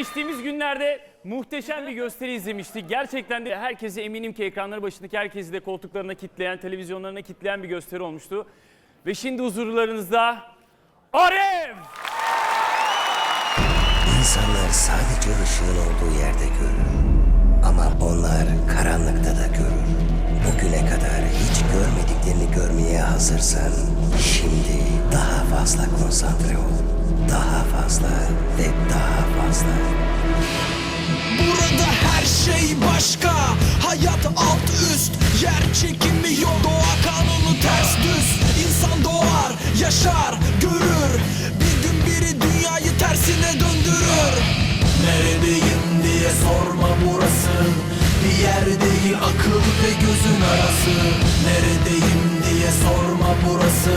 geçtiğimiz günlerde muhteşem bir gösteri izlemiştik. Gerçekten de herkesi eminim ki ekranları başındaki herkesi de koltuklarına kitleyen, televizyonlarına kitleyen bir gösteri olmuştu. Ve şimdi huzurlarınızda Aref! İnsanlar sadece ışığın olduğu yerde görür. Ama onlar karanlıkta da görür. Bugüne kadar hiç görmediklerini görmeye hazırsan, şimdi daha fazla konsantre ol. Daha fazla ve daha fazla. Burada her şey başka. Hayat alt üst. Yer çekimi yok. Doğa kanunu ters düz. İnsan doğar, yaşar, görür. Bir gün biri dünyayı tersine döndürür. Neredeyim diye sorma burası. Bir yer değil akıl ve gözün arası. Neredeyim diye sorma burası.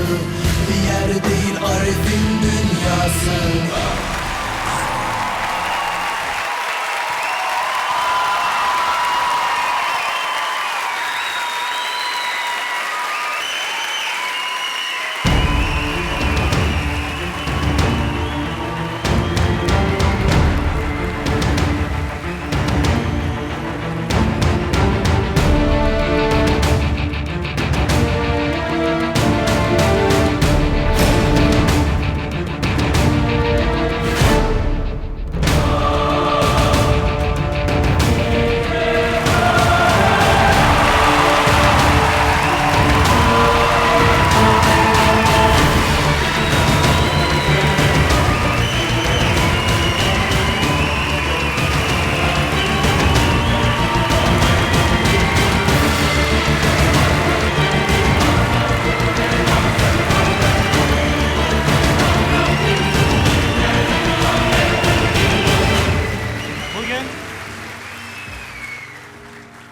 Bir yer değil Arif'in dünyası dünyası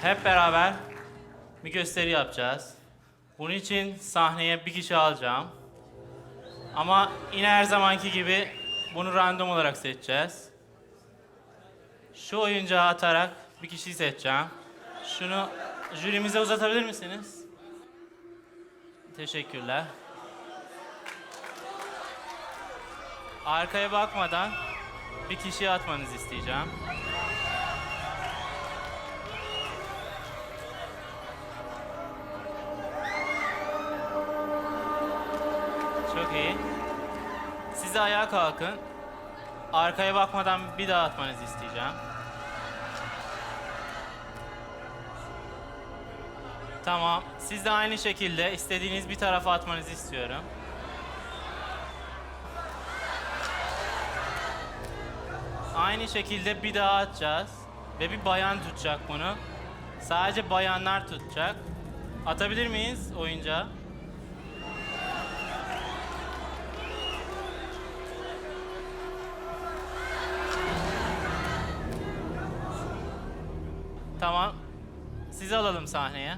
hep beraber bir gösteri yapacağız. Bunun için sahneye bir kişi alacağım. Ama yine her zamanki gibi bunu random olarak seçeceğiz. Şu oyuncağı atarak bir kişiyi seçeceğim. Şunu jürimize uzatabilir misiniz? Teşekkürler. Arkaya bakmadan bir kişiye atmanızı isteyeceğim. Çok. Siz de ayağa kalkın. Arkaya bakmadan bir daha atmanızı isteyeceğim. Tamam. Siz de aynı şekilde istediğiniz bir tarafa atmanızı istiyorum. Aynı şekilde bir daha atacağız. Ve bir bayan tutacak bunu. Sadece bayanlar tutacak. Atabilir miyiz oyuncağı? Tamam. Sizi alalım sahneye.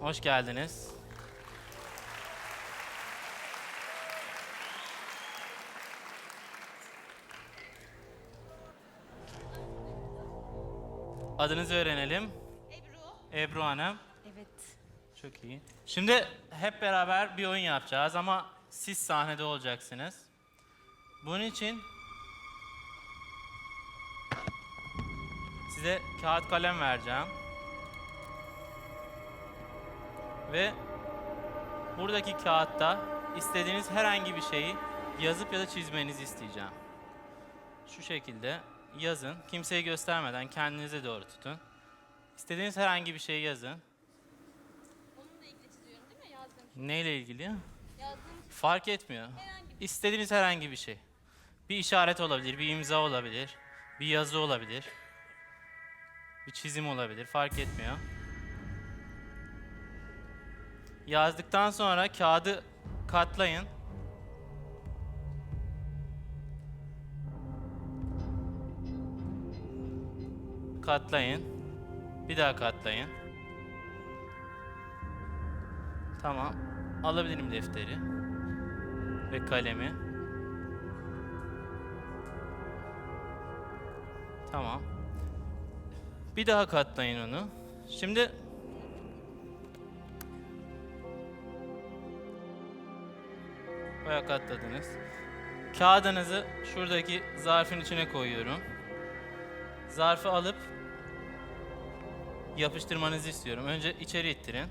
Hoş geldiniz. Adınızı öğrenelim. Ebru. Ebru Hanım. Evet. Çok iyi. Şimdi hep beraber bir oyun yapacağız ama siz sahnede olacaksınız. Bunun için size kağıt kalem vereceğim. Ve buradaki kağıtta istediğiniz herhangi bir şeyi yazıp ya da çizmenizi isteyeceğim. Şu şekilde yazın. Kimseye göstermeden kendinize doğru tutun. İstediğiniz herhangi bir şeyi yazın. Onunla ilgili çiziyorum değil mi? Yazdığım Neyle ilgili? Yazdığım Fark etmiyor. herhangi bir İstediğiniz herhangi bir şey. Bir işaret olabilir, bir imza olabilir, bir yazı olabilir. Bir çizim olabilir, fark etmiyor. Yazdıktan sonra kağıdı katlayın. Katlayın. Bir daha katlayın. Tamam. Alabilirim defteri ve kalemi. Tamam. Bir daha katlayın onu. Şimdi Bayağı katladınız. Kağıdınızı şuradaki zarfın içine koyuyorum. Zarfı alıp yapıştırmanızı istiyorum. Önce içeri ittirin.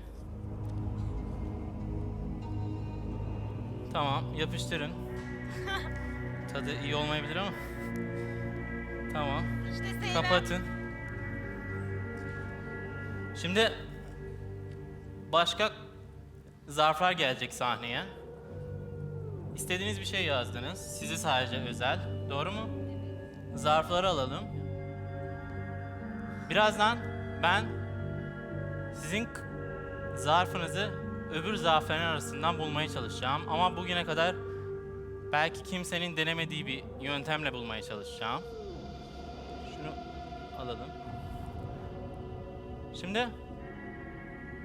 Tamam, yapıştırın. Tadı iyi olmayabilir ama. Tamam. İşte Zeynep. Kapatın. Şimdi başka zarflar gelecek sahneye. İstediğiniz bir şey yazdınız. Sizi sadece özel. Doğru mu? Zarfları alalım. Birazdan ben sizin zarfınızı öbür zarfların arasından bulmaya çalışacağım. Ama bugüne kadar belki kimsenin denemediği bir yöntemle bulmaya çalışacağım. Şunu alalım. Şimdi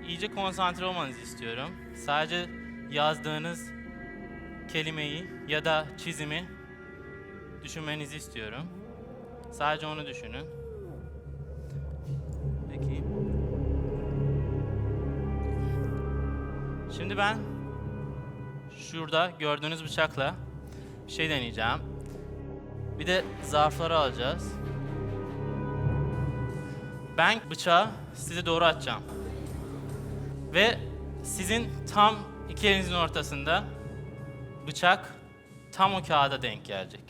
iyice konsantre olmanızı istiyorum. Sadece yazdığınız kelimeyi ya da çizimi düşünmenizi istiyorum. Sadece onu düşünün. Şimdi ben şurada gördüğünüz bıçakla bir şey deneyeceğim. Bir de zarfları alacağız. Ben bıçağı size doğru atacağım. Ve sizin tam iki elinizin ortasında bıçak tam o kağıda denk gelecek.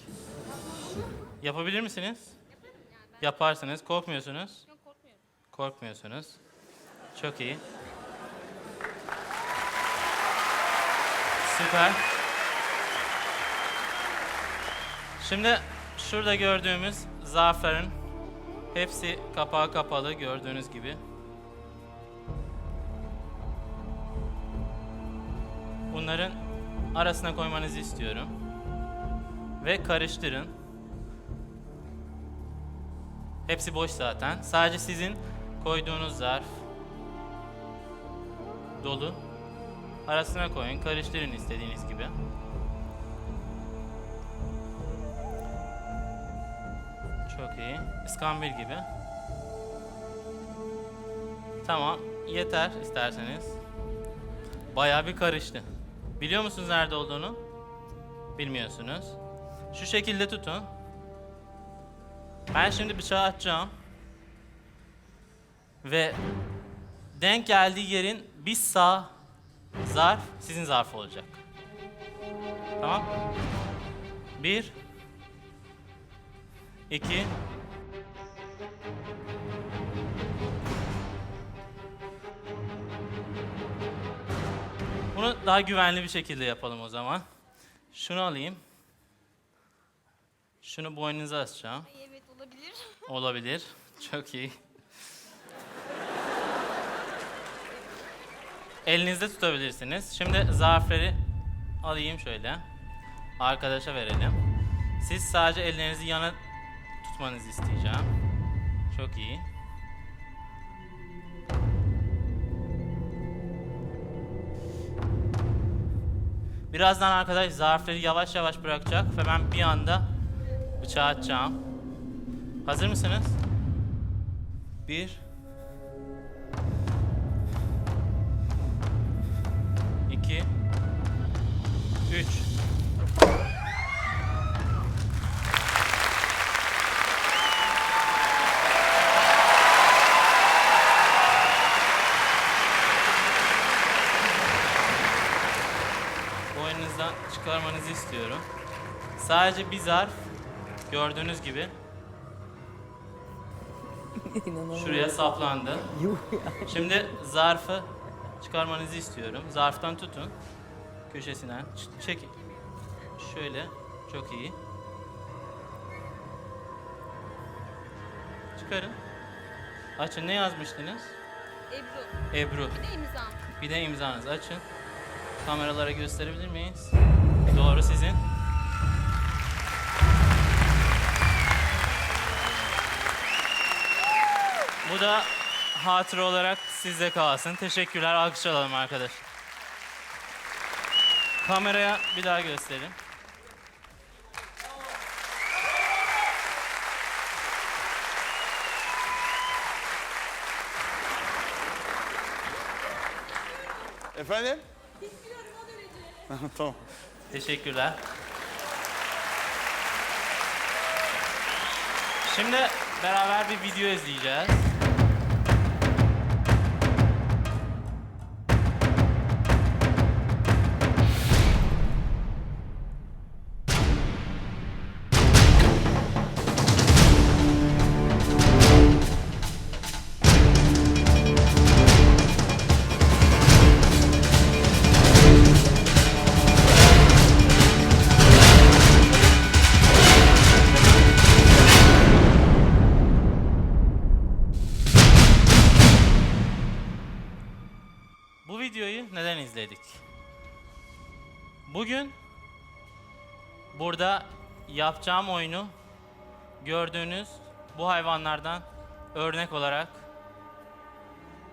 Yapabilir misiniz? Yaparsınız. Korkmuyorsunuz. Yok korkmuyorum. Korkmuyorsunuz. Çok iyi. Süper. Şimdi şurada gördüğümüz zarfların hepsi kapağı kapalı gördüğünüz gibi. Bunların arasına koymanızı istiyorum. Ve karıştırın. Hepsi boş zaten. Sadece sizin koyduğunuz zarf dolu. Arasına koyun, karıştırın istediğiniz gibi. Çok iyi. İskambil gibi. Tamam, yeter isterseniz. Bayağı bir karıştı. Biliyor musunuz nerede olduğunu? Bilmiyorsunuz. Şu şekilde tutun. Ben şimdi bıçağı açacağım. Ve denk geldiği yerin bir sağ zarf sizin zarf olacak. Tamam? Bir. iki, Bunu daha güvenli bir şekilde yapalım o zaman. Şunu alayım. Şunu boynunuza asacağım. Ay evet olabilir. Olabilir. Çok iyi. Elinizde tutabilirsiniz. Şimdi zarfları alayım şöyle. Arkadaşa verelim. Siz sadece ellerinizi yana tutmanızı isteyeceğim. Çok iyi. Birazdan arkadaş zarfları yavaş yavaş bırakacak ve ben bir anda bıçağı atacağım. Hazır mısınız? Bir. 3. Boynunuzdan çıkarmanızı istiyorum. Sadece bir zarf gördüğünüz gibi İnanamıyorum. Şuraya saplandı. Şimdi zarfı çıkarmanızı istiyorum. Zarftan tutun. Köşesinden. Ç- Çekin. Şöyle. Çok iyi. Çıkarın. Açın. Ne yazmıştınız? Ebru. Ebru. Bir de imzam. Bir de imzanızı açın. Kameralara gösterebilir miyiz? Doğru sizin. Bu da hatıra olarak sizde kalsın. Teşekkürler. Alkış alalım arkadaş. Kameraya bir daha gösterin. Efendim? tamam. Teşekkürler. Şimdi beraber bir video izleyeceğiz. Burada yapacağım oyunu gördüğünüz bu hayvanlardan örnek olarak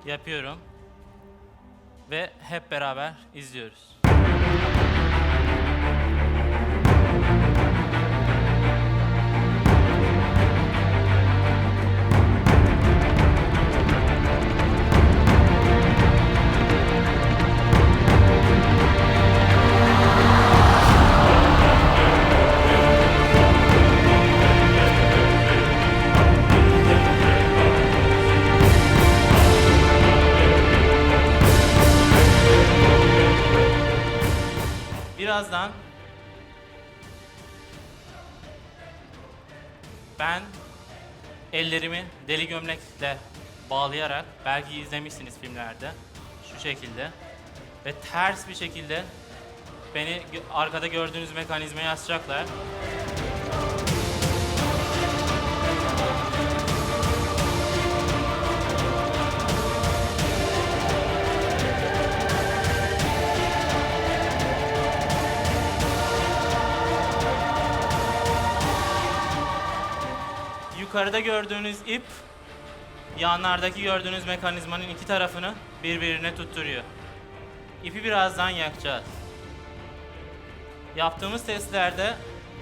yapıyorum ve hep beraber izliyoruz. Ben ellerimi deli gömlekle bağlayarak belki izlemişsiniz filmlerde şu şekilde ve ters bir şekilde beni arkada gördüğünüz mekanizmaya asacaklar. Yukarıda gördüğünüz ip yanlardaki gördüğünüz mekanizmanın iki tarafını birbirine tutturuyor. İpi birazdan yakacağız. Yaptığımız testlerde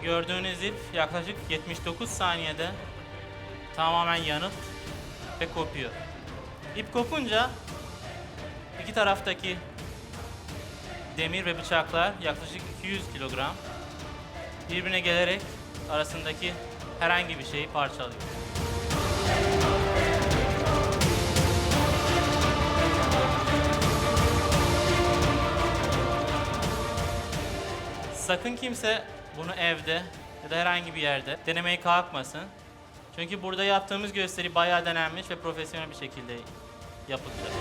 gördüğünüz ip yaklaşık 79 saniyede tamamen yanıp ve kopuyor. İp kopunca iki taraftaki demir ve bıçaklar yaklaşık 200 kilogram birbirine gelerek arasındaki herhangi bir şeyi parçalıyor. Sakın kimse bunu evde ya da herhangi bir yerde denemeye kalkmasın. Çünkü burada yaptığımız gösteri bayağı denenmiş ve profesyonel bir şekilde yapılacak.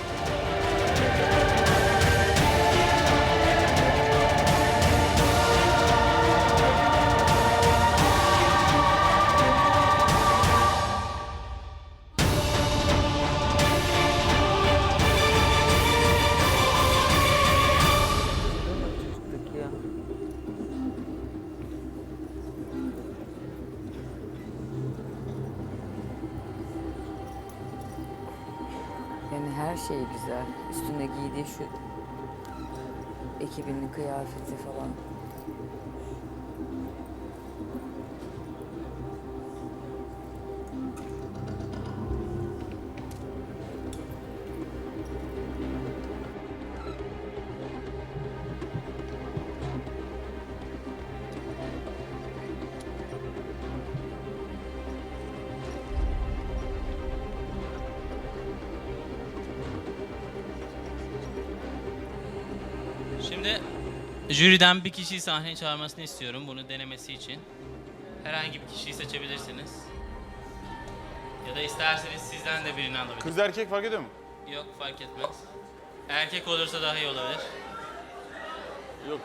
Her şey güzel. Üstüne giydiği şu ekibinin kıyafeti falan. Jüriden bir kişiyi sahneye çağırmasını istiyorum bunu denemesi için. Herhangi bir kişiyi seçebilirsiniz. Ya da isterseniz sizden de birini alabilirsiniz. Kız erkek fark ediyor mu? Yok fark etmez. Erkek olursa daha iyi olabilir. Yok.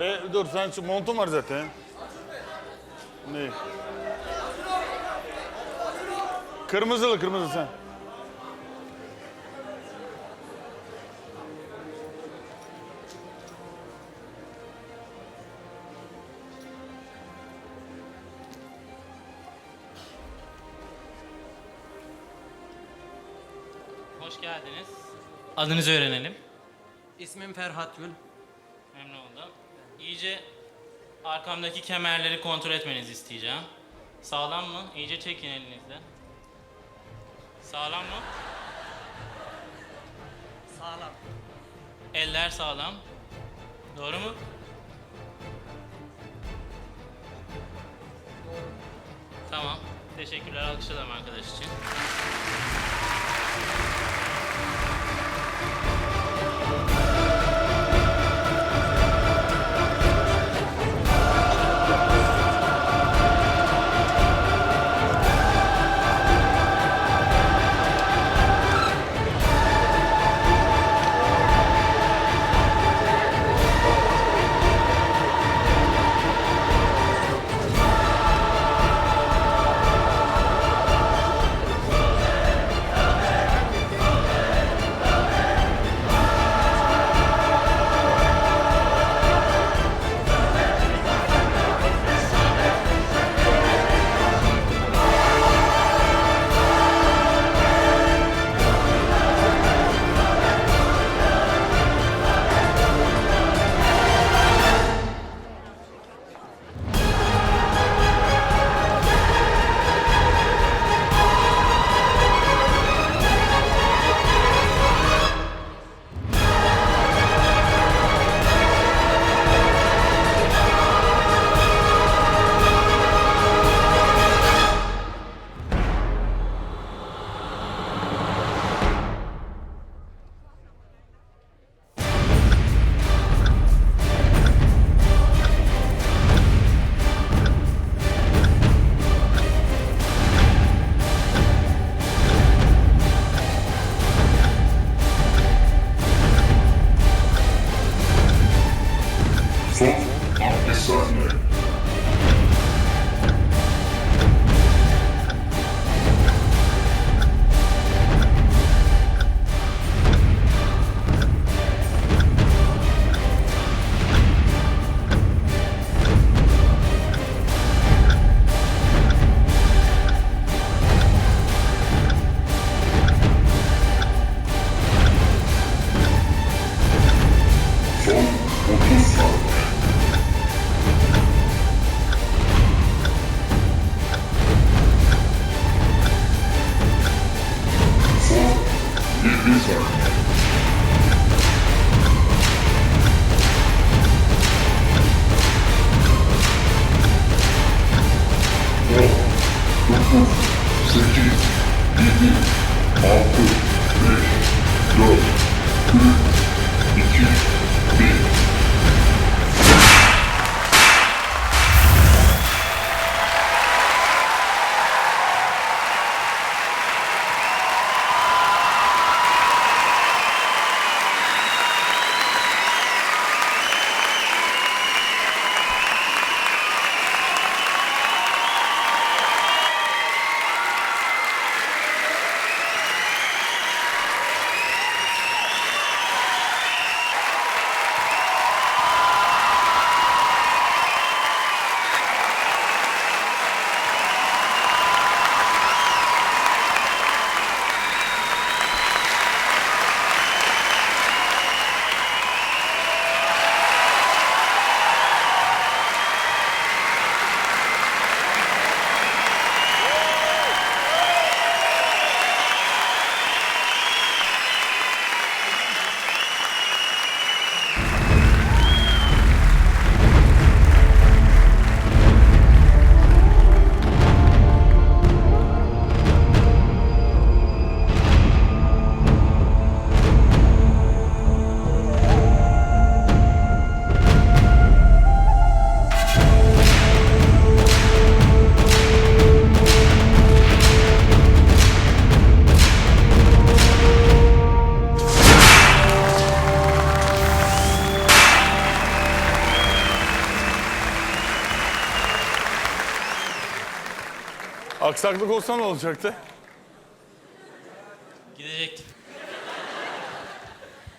Be, dur sen şu montun var zaten. Ne? Kırmızılı kırmızı sen. Adınızı öğrenelim. İsmim Ferhat Gül. Memnun oldum. İyice arkamdaki kemerleri kontrol etmenizi isteyeceğim. Sağlam mı? İyice çekin elinizle. Sağlam mı? Sağlam. Eller sağlam. Doğru mu? Tamam. Teşekkürler. Alkışlayalım arkadaş için. Aksaklık olsa ne olacaktı? Gidecektim.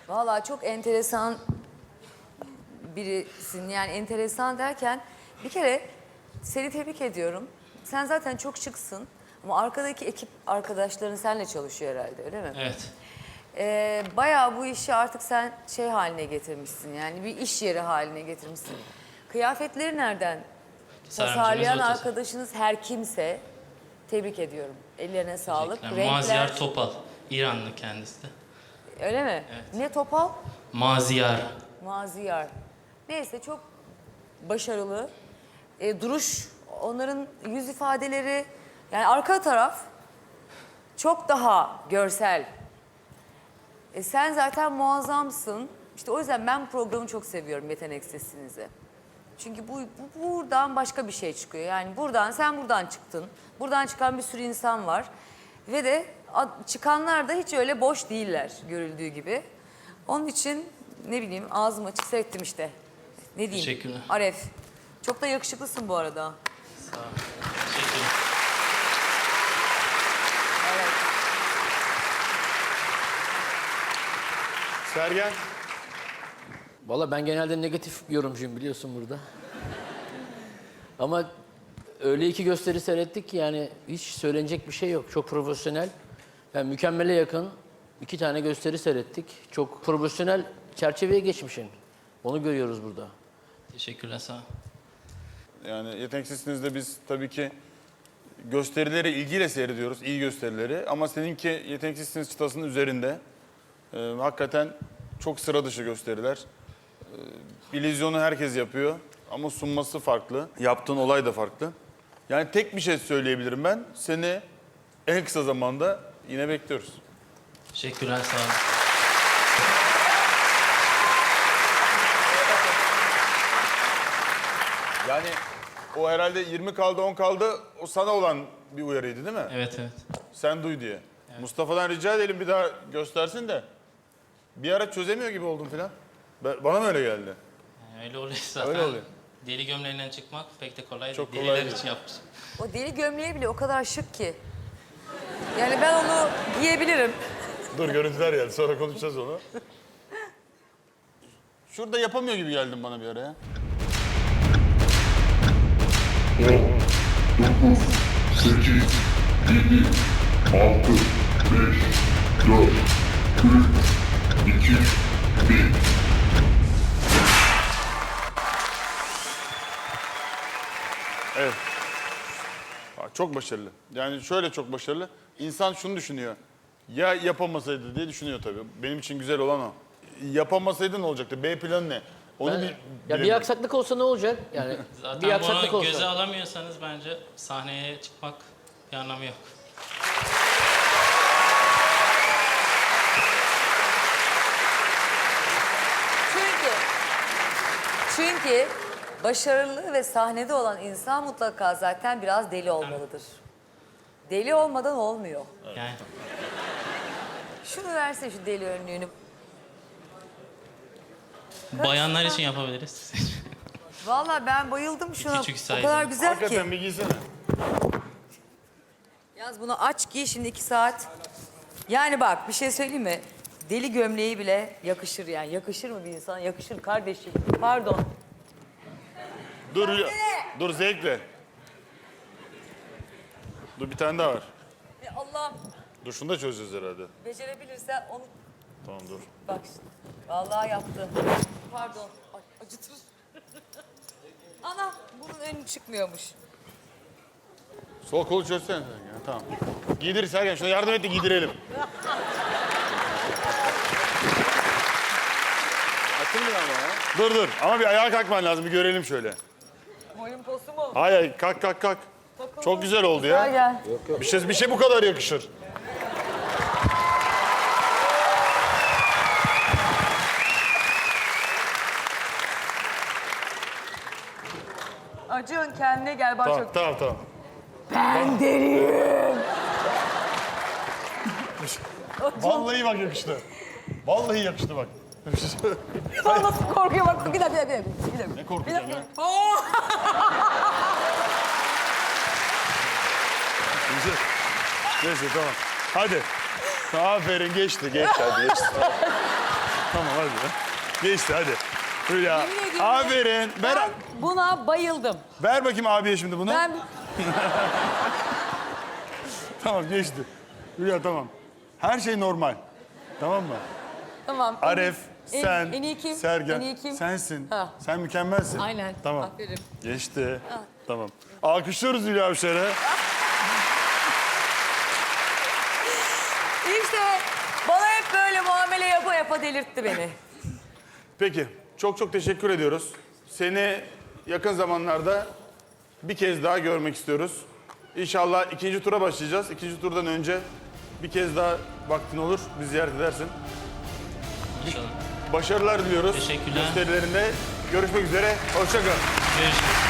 Vallahi çok enteresan birisin. Yani enteresan derken bir kere seni tebrik ediyorum. Sen zaten çok şıksın. Ama arkadaki ekip arkadaşların seninle çalışıyor herhalde öyle mi? Evet. Ee, bayağı bu işi artık sen şey haline getirmişsin yani bir iş yeri haline getirmişsin. Kıyafetleri nereden tasarlayan arkadaşınız her kimse tebrik ediyorum. Ellerine sağlık. Renkler, Maziyar Topal. İranlı kendisi de. öyle mi? Ne topal? Maziyar. Maziyar. Neyse çok başarılı. E, duruş, onların yüz ifadeleri, yani arka taraf çok daha görsel. E, sen zaten muazzamsın. İşte o yüzden ben programı çok seviyorum Yetenek Sesinizi. Çünkü bu, bu- buradan başka bir şey çıkıyor. Yani buradan sen buradan çıktın. Buradan çıkan bir sürü insan var. Ve de çıkanlar da hiç öyle boş değiller görüldüğü gibi. Onun için ne bileyim ağzım açık seyrettim işte. Ne diyeyim? Teşekkürler. Aref. Çok da yakışıklısın bu arada. Sağ ol. Teşekkürler. Evet. Sergen. Valla ben genelde negatif yorumcuyum biliyorsun burada. Ama öyle iki gösteri seyrettik ki yani hiç söylenecek bir şey yok. Çok profesyonel. Yani mükemmele yakın iki tane gösteri seyrettik. Çok profesyonel çerçeveye geçmişsin. Onu görüyoruz burada. Teşekkürler sağ ol. Yani yeteneksizsinizde biz tabii ki gösterileri ilgiyle seyrediyoruz, iyi gösterileri. Ama seninki yeteneksizsiniz çıtasının üzerinde. Ee, hakikaten çok sıra dışı gösteriler. Ee, illüzyonu herkes yapıyor ama sunması farklı. Yaptığın olay da farklı. Yani tek bir şey söyleyebilirim ben. Seni en kısa zamanda yine bekliyoruz. Teşekkürler sağ ol. Yani o herhalde 20 kaldı 10 kaldı o sana olan bir uyarıydı değil mi? Evet evet. Sen duy diye. Mustafa'dan rica edelim bir daha göstersin de. Bir ara çözemiyor gibi oldum filan. Ben- Bana mı öyle geldi? Öyle oluyor zaten. Öyle oluyor. Deli gömleğinden çıkmak pek de kolay Çok değil. kolay Deliler değil. için yapmış. O deli gömleği bile o kadar şık ki. Yani ben onu giyebilirim. Dur görüntüler geldi sonra konuşacağız onu. Şurada yapamıyor gibi geldin bana bir ara ya. 10, 9, 8, 7, 6, 5, Çok başarılı. Yani şöyle çok başarılı. İnsan şunu düşünüyor. Ya yapamasaydı diye düşünüyor tabii. Benim için güzel olan o. Yapamasaydı ne olacaktı? B planı ne? Onu Ben- bir, ya bir bilemiyorum. aksaklık olsa ne olacak? Yani bir Zaten aksaklık bunu olsa. göze alamıyorsanız bence sahneye çıkmak bir anlamı yok. Çünkü çünkü başarılı ve sahnede olan insan mutlaka zaten biraz deli olmalıdır. Deli olmadan olmuyor. Yani Şunu verse şu deli önlüğünü. bayanlar için yapabiliriz. Vallahi ben bayıldım şuna. Küçük O kadar güzel Hakikaten ki. bir giysene. Yaz bunu aç giy şimdi iki saat. Yani bak bir şey söyleyeyim mi? Deli gömleği bile yakışır yani. Yakışır mı bir insan? Yakışır kardeşim. Pardon. Dur, dur zevkle. Dur bir tane daha var. Ya Allah Dur şunu da çözeceğiz herhalde. becerebilirse onu Tamam dur. Bak şimdi. Vallahi yaptım. Pardon. Ay, acıtır. Ana bunun önü çıkmıyormuş. Sol kolu çözsene sen ya. Tamam. Giydir Sergen. Şuna yardım et de giydirelim. Açılmıyor ama ya. Dur dur. Ama bir ayağa kalkman lazım. Bir görelim şöyle. Boyun posu mu? Hayır hayır. Kalk kalk kalk. Çok güzel oldu Gel ya. gel. Bir şey, bir şey bu kadar yakışır. Acın kendine gel bak Tamam çok. tamam tamam. Ben deliyim. Vallahi bak yakıştı. Vallahi yakıştı bak. Bana nasıl korkuyor bak. Bir dakika bir dakika. Bir dakika. ne korkacağım ya? Oo! Güzel. Neyse tamam. Hadi. Aferin geçti. Geçti hadi geçti. tamam hadi. Geçti hadi. Hülya. Yemin ediyorum. Aferin. Ver, Ben buna bayıldım. ver bakayım abiye şimdi bunu. Ben Tamam geçti. Hülya tamam. Her şey normal. Tamam mı? Tamam. Aref, En- sen, en iyi kim? Sergen, En iyi kim? sensin. Ha. Sen mükemmelsin. Aynen. Tamam. Aferin. Geçti. Tamam. Alkışlıyoruz Hülya Avşar'ı. İşte bana hep böyle muamele yapa yapa delirtti beni. Peki, çok çok teşekkür ediyoruz. Seni yakın zamanlarda bir kez daha görmek istiyoruz. İnşallah ikinci tura başlayacağız. İkinci turdan önce bir kez daha vaktin olur, bir ziyaret edersin. İnşallah. Başarılar diliyoruz. Teşekkürler. Gösterilerinde görüşmek üzere. Hoşça kal. Görüşürüz.